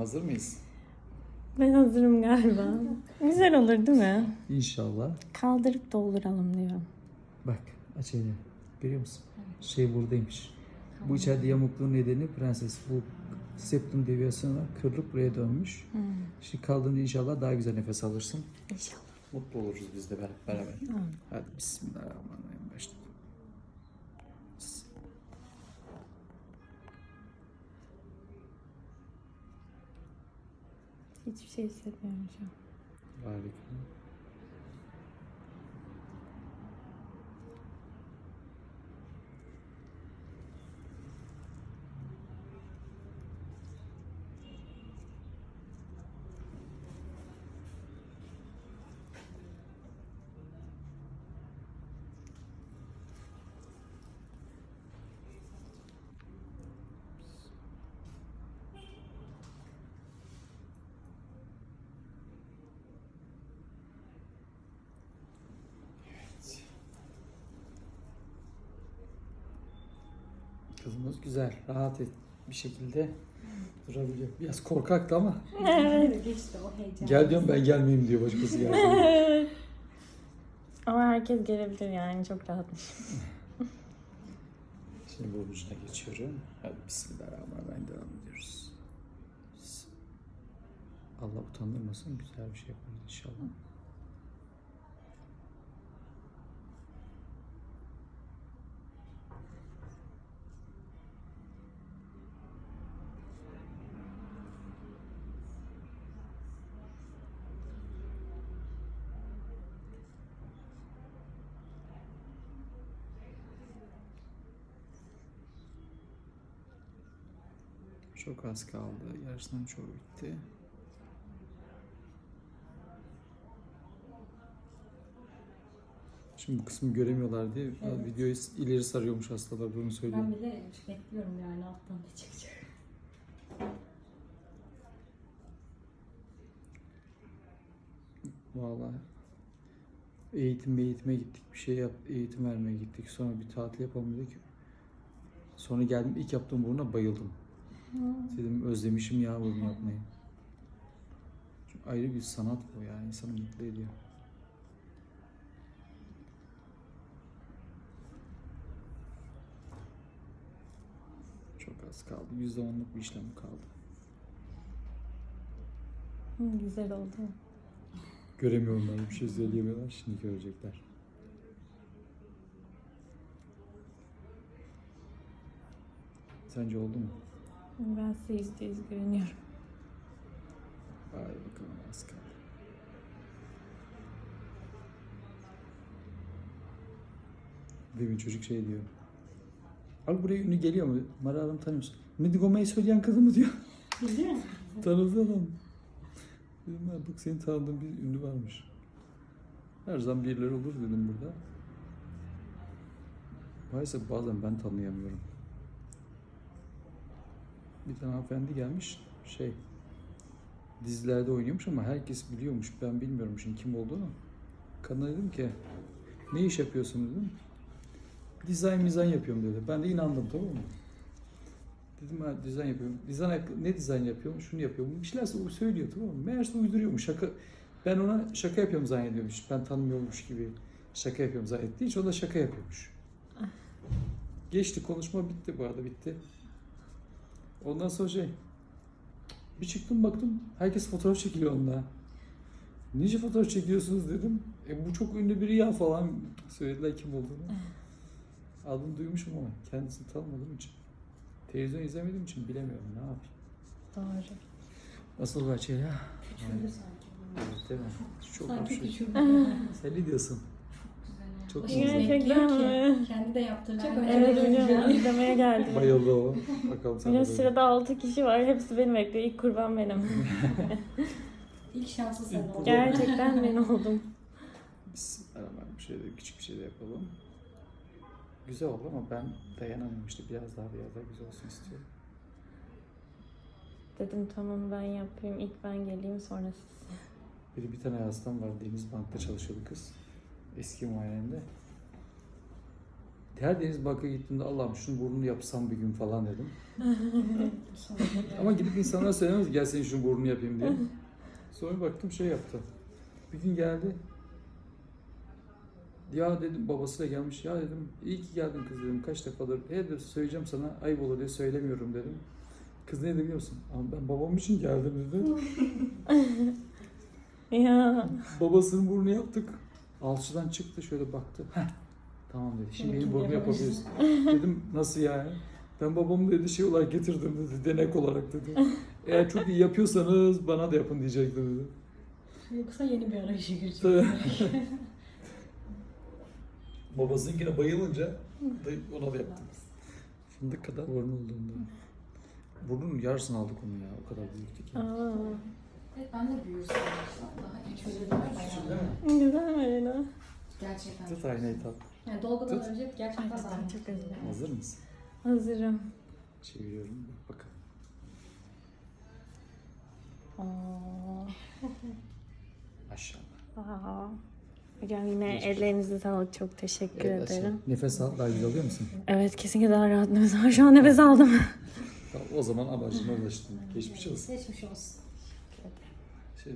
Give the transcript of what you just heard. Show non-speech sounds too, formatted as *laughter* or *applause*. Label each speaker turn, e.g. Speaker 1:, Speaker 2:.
Speaker 1: Hazır mıyız?
Speaker 2: Ben hazırım galiba. Güzel olur değil mi?
Speaker 1: İnşallah.
Speaker 2: Kaldırıp dolduralım diyorum.
Speaker 1: Bak aç elini. Görüyor musun? Şey buradaymış. Bu içeride yamukluğun nedeni prenses bu septum deviasyonuna kırılıp buraya dönmüş. Şimdi kaldığında inşallah daha güzel nefes alırsın.
Speaker 2: İnşallah.
Speaker 1: Mutlu oluruz biz de ber- beraber. Hadi bismillahirrahmanirrahim
Speaker 2: Hiçbir şey hissetmiyorum şu an.
Speaker 1: Harika. Kızımız güzel, rahat et bir şekilde durabiliyor. Biraz korkaktı ama
Speaker 3: Geçti o heyecan.
Speaker 1: gel diyorum ben gelmeyeyim diyor başkası gelsin.
Speaker 2: Ama herkes gelebilir yani çok rahatmış.
Speaker 1: Şimdi bu ucuna geçiyorum. Hadi bismillahirrahmanirrahim devam ediyoruz. Allah utandırmasın güzel bir şey yaparız inşallah. Çok az kaldı. Yarısından çoğu bitti. Şimdi bu kısmı göremiyorlar diye
Speaker 3: Evet.
Speaker 1: videoyu ileri sarıyormuş hastalar bunu söylüyor.
Speaker 3: Ben bile bekliyorum yani alttan ne çıkacak.
Speaker 1: Vallahi eğitim eğitime gittik bir şey yap eğitim vermeye gittik sonra bir tatil yapalım dedik. Sonra geldim ilk yaptığım buruna bayıldım. Dedim özlemişim ya bunu yapmayı. Çünkü ayrı bir sanat bu yani insanı mutlu ediyor. Çok az kaldı. Yüzde onluk bir işlem kaldı.
Speaker 2: Hı, Güzel oldu.
Speaker 1: Göremiyorum ben bir şey söyleyemiyorlar. Şimdi görecekler. Sence oldu mu?
Speaker 2: Ben yüz güveniyorum.
Speaker 1: Hadi bakalım az kaldı. Demin çocuk şey diyor. Abi buraya ünlü geliyor mu? Mara Hanım tanıyorsun. Medigoma'yı söyleyen kadın mı diyor.
Speaker 3: Biliyor musun? *laughs*
Speaker 1: Tanıdı adam. Dedim ben bak senin tanıdığın bir ünlü varmış. Her zaman birileri olur dedim burada. Maalesef bazen ben tanıyamıyorum. Bir tane hanımefendi gelmiş şey dizilerde oynuyormuş ama herkes biliyormuş. Ben bilmiyorum şimdi kim olduğunu. Kadına dedim ki ne iş yapıyorsun dedim. Dizayn mizan yapıyorum dedi. Ben de inandım tamam mı? Dedim ben dizayn yapıyorum. Dizayn ne dizayn yapıyorum? Şunu yapıyorum. Bir şeyler söylüyor tamam mı? Meğerse uyduruyormuş. Şaka ben ona şaka yapıyorum zannediyormuş. Ben tanımıyormuş gibi şaka yapıyorum zannetti. Hiç o da şaka yapıyormuş. Geçti konuşma bitti bu arada bitti. Ondan sonra şey bir çıktım baktım herkes fotoğraf çekiliyor onunla. Nice fotoğraf çekiyorsunuz dedim. E bu çok ünlü biri ya falan söylediler kim olduğunu. Adını duymuşum ama kendisini tanımadığım için. Televizyon izlemediğim için bilemiyorum ne yapayım.
Speaker 2: Doğru.
Speaker 1: Nasıl bahçe ya?
Speaker 3: Küçüldü sanki.
Speaker 1: Evet, değil mi? Çok
Speaker 3: Sanki küçüldü.
Speaker 1: Sen ne diyorsun? Çok
Speaker 3: Başımız
Speaker 1: güzel.
Speaker 3: Bekliyor ki Kendi de yaptıracak.
Speaker 2: Evet
Speaker 3: öyle
Speaker 2: biliyorum.
Speaker 3: göreceğim.
Speaker 2: İzlemeye geldim.
Speaker 1: Bayıldı o. Bakalım sen
Speaker 2: Benim
Speaker 1: de
Speaker 2: sırada 6 kişi var. Hepsi beni bekliyor. İlk kurban benim. *laughs*
Speaker 3: İlk şansı sen
Speaker 1: İlk
Speaker 3: oldun.
Speaker 2: Gerçekten ben oldum.
Speaker 1: Bismillahirrahmanirrahim. Bir şey de küçük bir şey de yapalım. Güzel oldu ama ben dayanamıyorum işte biraz daha biraz daha güzel olsun istiyorum.
Speaker 2: Dedim tamam ben yapayım. İlk ben geleyim sonra siz.
Speaker 1: Bir, bir tane hastam var Deniz Bank'ta çalışıyordu kız. Eski muayenede. Her deniz bakı gittiğimde Allah'ım şunu burnunu yapsam bir gün falan dedim. *laughs* Ama gidip insanlara söylemez gel senin şunu burnunu yapayım diye. Sonra baktım şey yaptı. Bir gün geldi. Ya dedim babasıyla gelmiş. Ya dedim iyi ki geldin kız dedim. Kaç defadır. He de söyleyeceğim sana ayıp olur diye söylemiyorum dedim. Kız ne dedi biliyor musun? Ama ben babam için geldim dedi. *laughs*
Speaker 2: Ya.
Speaker 1: Babasının burnunu yaptık. Alçıdan çıktı şöyle baktı. Heh, tamam dedi. Şimdi benim
Speaker 3: yapabilirsin.
Speaker 1: yapabiliyorsun. Dedim nasıl yani? Ben babamı dedi şey olarak getirdim dedi. Denek olarak dedi. *laughs* Eğer çok iyi yapıyorsanız bana da yapın diyecekti dedi.
Speaker 3: Yoksa yeni bir arayışa girecek.
Speaker 1: Tabii. *laughs* Babasınkine bayılınca da ona da yaptım. Fındık kadar burnu olduğunda. Burnunun yarısını aldık onu ya. O kadar büyüktü ki.
Speaker 2: Aa.
Speaker 3: Evet ben de büyür sanmıştım. Daha küçük bir bayağı.
Speaker 2: Güzel öyle.
Speaker 3: Gerçekten.
Speaker 1: Tut aynayı tat.
Speaker 3: Yani dolgudan
Speaker 1: Tut.
Speaker 3: önce gerçekten daha
Speaker 2: Çok özür
Speaker 1: Hazır mısın?
Speaker 2: Hazırım.
Speaker 1: Çeviriyorum. Bak bakalım.
Speaker 2: Aa.
Speaker 1: Maşallah.
Speaker 2: Aa. Hocam yine
Speaker 1: Geçmiş
Speaker 2: ellerinize sağlık. Çok teşekkür
Speaker 1: Evet,
Speaker 2: ederim.
Speaker 1: aşağı. Nefes al. Daha güzel alıyor musun?
Speaker 2: Evet kesinlikle daha rahat nefes al. Şu an nefes aldım.
Speaker 1: Tamam, o zaman amacına ulaştın. Geçmiş olsun.
Speaker 3: Geçmiş olsun.
Speaker 1: Şey,